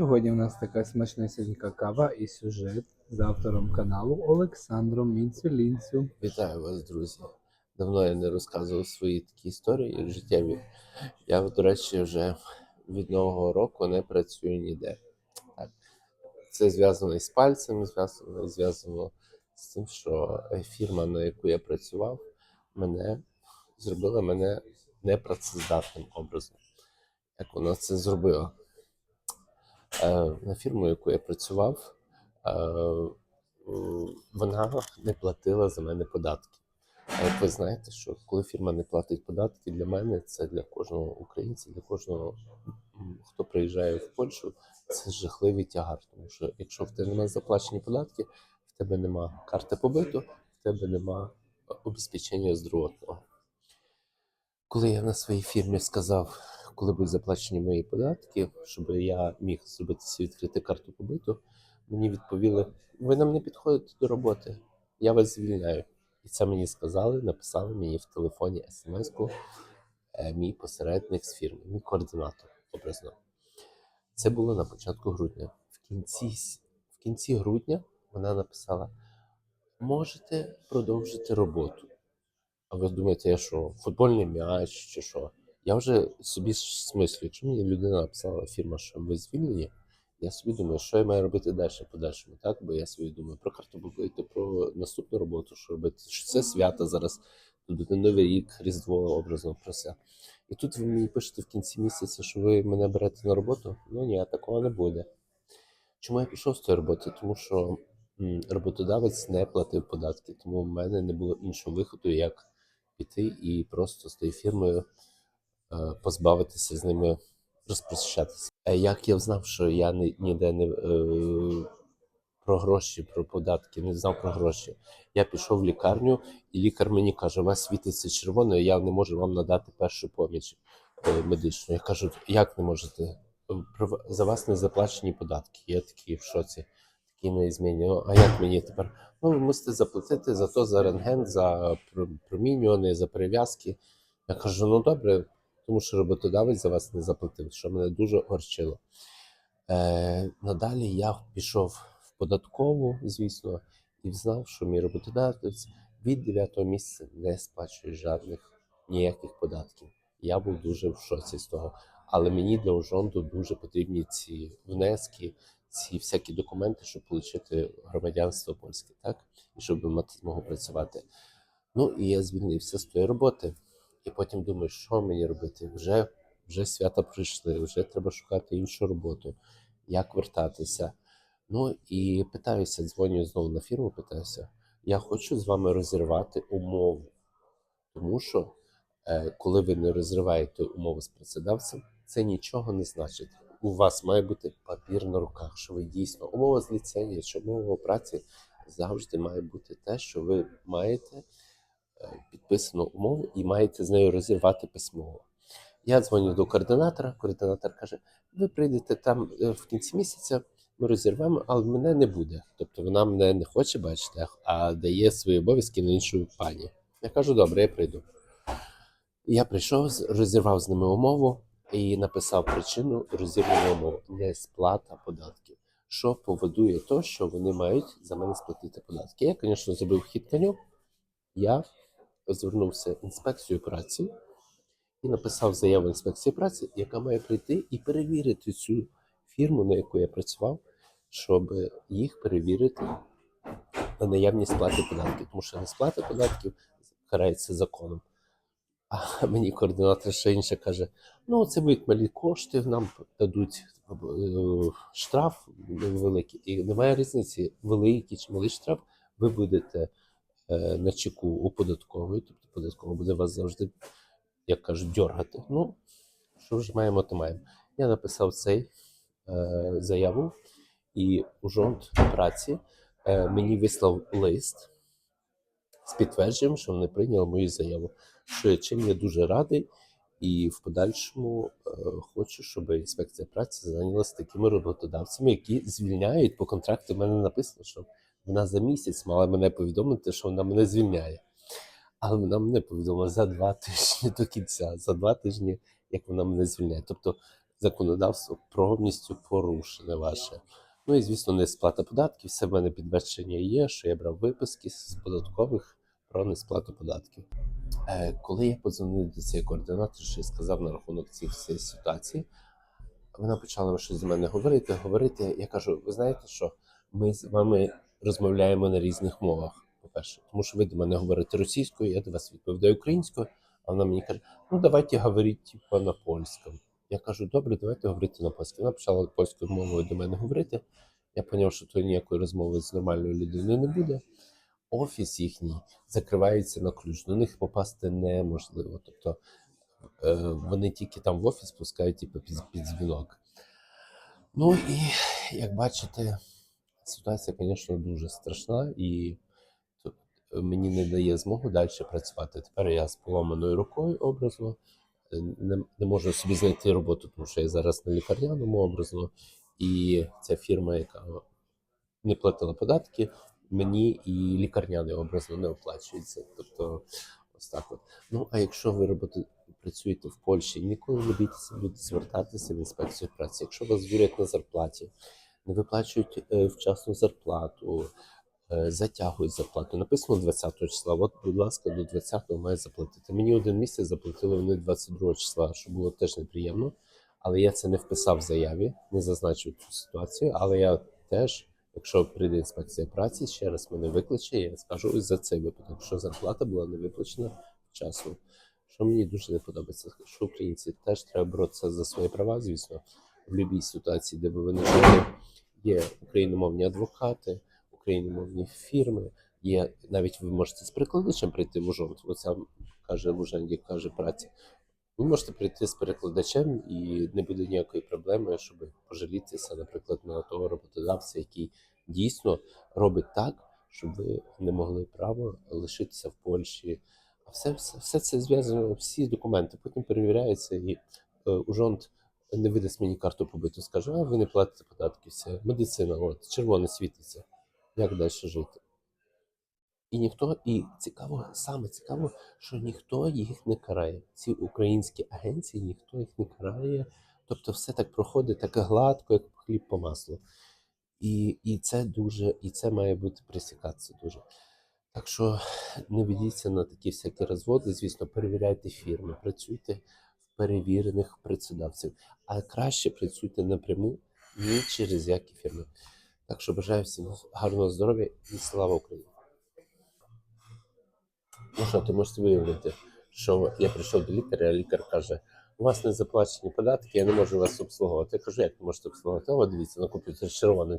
Сьогодні в нас така смачнесенька кава і сюжет з автором каналу Олександром Мінцю-Лінцю. Вітаю вас, друзі. Давно я не розказував свої такі історії життєві. Я, до речі, вже від нового року не працюю ніде. Так. Це зв'язано із пальцем, зв'язано, зв'язано з тим, що фірма, на яку я працював, мене зробила мене непрацездатним образом. Як вона це зробила? Е, на фірму, яку я працював, е, вона не платила за мене податки. А як ви знаєте, що коли фірма не платить податки, для мене це для кожного українця, для кожного, хто приїжджає в Польщу, це жахливий тягар. Тому що якщо в тебе немає заплачені податки, в тебе нема карти побиту, в тебе нема обезпечення здоров'я. Коли я на своїй фірмі сказав, коли будуть заплачені мої податки, щоб я міг зробити відкрити карту побиту, мені відповіли: ви нам не підходите до роботи, я вас звільняю. І це мені сказали, написали мені в телефоні смс-ку е, мій посередник з фірми, мій координатор образно. Це було на початку грудня. В кінці, в кінці грудня вона написала: можете продовжити роботу. А ви думаєте, я що, футбольний м'яч чи що? Я вже собі смислю, якщо мені людина написала фірма, що ви звільнені, я собі думаю, що я маю робити далі подальшому, так? Бо я собі думаю про карту побити, про наступну роботу, що робити, що це свято зараз, тут Новий рік, Різдво образно про все. І тут ви мені пишете в кінці місяця, що ви мене берете на роботу. Ну ні, такого не буде. Чому я пішов з тої роботи? Тому що м, роботодавець не платив податки, тому в мене не було іншого виходу, як піти і просто з тією фірмою е, позбавитися з ними, розпрощатися. Е, Як я знав, що я ніде не е, про гроші, про податки, не знав про гроші. Я пішов в лікарню, і лікар мені каже: у вас світиться червоною, я не можу вам надати першу поміч медичну. Я кажу, як не можете? За вас не заплачені податки. Я такий в шоці, не змінюю. Ну, а як мені тепер? Ну, ви мусите заплатити за то, за рентген, за пр- промінювання, за перев'язки. Я кажу, ну добре, тому що роботодавець за вас не заплатив, що мене дуже огорчило. Е, надалі я пішов в податкову, звісно, і знав, що мій роботодавець від 9 місяця не сплачує жодних ніяких податків. Я був дуже в шоці з того. Але мені для Ужонду дуже потрібні ці внески, ці всякі документи, щоб отримати громадянство польське, так? І щоб мати змогу працювати. Ну і я звільнився з тої роботи. І потім думаю, що мені робити? Вже, вже свята прийшли, вже треба шукати іншу роботу, як вертатися. Ну і питаюся, дзвоню знову на фірму, питаюся, я хочу з вами розірвати умову. Тому що е, коли ви не розриваєте умови з працедавцем, це нічого не значить. У вас має бути папір на руках, що ви дійсно умова з ліцензії, що умова праці завжди має бути те, що ви маєте е, підписану умову і маєте з нею розірвати письмово. Я дзвоню до координатора. Координатор каже: ви прийдете там е, в кінці місяця, ми розірвемо, але мене не буде. Тобто вона мене не хоче бачити, а дає свої обов'язки на іншу пані. Я кажу, добре, я прийду. Я прийшов, розірвав з ними умову і написав причину розірваної умови не сплата податків, що поводує то, що вони мають за мене сплатити податки. Я, звісно, зробив хід конем. Я звернувся в інспекцію праці і написав заяву інспекції праці, яка має прийти і перевірити цю фірму, на яку я працював, щоб їх перевірити на наявність сплати податків, тому що несплата податків карається законом. А мені координатор ще інше каже: ну, це будуть малі кошти, нам дадуть е, штраф великий. І немає різниці, великий чи малий штраф, ви будете е, на чеку у податкової, тобто податкова буде вас завжди, як кажуть, дьоргати. Ну, що ж маємо, то маємо. Я написав цей е, заяву, і ужонт праці мені вислав лист з підтвердженням, що вони прийняли мою заяву. Що чим я дуже радий, і в подальшому е, хочу, щоб інспекція праці зайнялася такими роботодавцями, які звільняють по контракту. В мене написано, що вона за місяць мала мене повідомити, що вона мене звільняє. Але вона мене повідомила за два тижні до кінця, за два тижні, як вона мене звільняє. Тобто законодавство повністю порушене ваше. Ну і звісно, не сплата податків. Все в мене підтвердження є, що я брав виписки з податкових про несплату податків. Е, коли я подзвонив до цієї координаторші і сказав на рахунок цієї ситуації, вона почала щось з мене говорити, говорити. Я кажу: ви знаєте що? Ми з вами розмовляємо на різних мовах. По-перше, тому що ви до мене говорите російською, я до вас відповідаю українською, а вона мені каже: ну давайте говорити типу, на польському. Я кажу, добре, давайте говорити на польському. Вона почала польською мовою до мене говорити. Я зрозумів, що то ніякої розмови з нормальною людиною не буде. Офіс їхній закривається на ключ. До них попасти неможливо. Тобто е, вони тільки там в офіс пускають типу, під, під дзвінок. Ну і як бачите, ситуація, звісно, дуже страшна і мені не дає змогу далі працювати. Тепер я з поломаною рукою образно не, не можу собі знайти роботу, тому що я зараз на лікарняному образно, і ця фірма, яка не платила податки, мені і лікарняний образно не оплачується. Тобто, ось так от. Ну а якщо ви роботи працюєте в Польщі, ніколи не бійтеся будете звертатися в інспекцію праці. Якщо вас дурять на зарплаті, не виплачують е, вчасну зарплату, е, затягують зарплату. Написано 20 числа. От, будь ласка, до 20-го має заплатити. Мені один місяць заплатили вони 22 числа, що було теж неприємно. Але я це не вписав в заяві, не зазначив цю ситуацію. Але я теж, якщо прийде інспекція праці, ще раз мене викличе, я скажу за цей випадок, що зарплата була не виплачена вчасно. Що мені дуже не подобається, що українці теж треба боротися за свої права, звісно, в будь-якій ситуації, де ви не жили. Є україномовні адвокати, україномовні фірми. Є навіть ви можете з перекладачем прийти в Ужонт. Оце каже Лужанді, каже праця. Ви можете прийти з перекладачем і не буде ніякої проблеми, щоб пожалітися, наприклад, на того роботодавця, який дійсно робить так, щоб ви не могли право лишитися в Польщі. А все, все, все це зв'язано, всі документи потім перевіряються, і е, Ужонт не видасть мені карту побиту, скаже, а ви не платите податки, все, медицина, от, червоне світиться. Як далі жити? І ніхто, і цікаво, саме цікаво, що ніхто їх не карає. Ці українські агенції, ніхто їх не карає. Тобто все так проходить так гладко, як хліб по маслу. І, і це дуже, і це має бути пресікатися дуже. Так що не ведіться на такі всякі розводи. Звісно, перевіряйте фірми, працюйте в перевірених працедавців, а краще працюйте напряму, ні через які фірми. Так що бажаю всім гарного здоров'я і слава Україні! Ну що, ти можеш виявити, що я прийшов до лікаря, а лікар каже: у вас не заплачені податки, я не можу вас обслуговувати. Я кажу, як не можете обслуговувати? О, дивіться, на комп'ютері червоним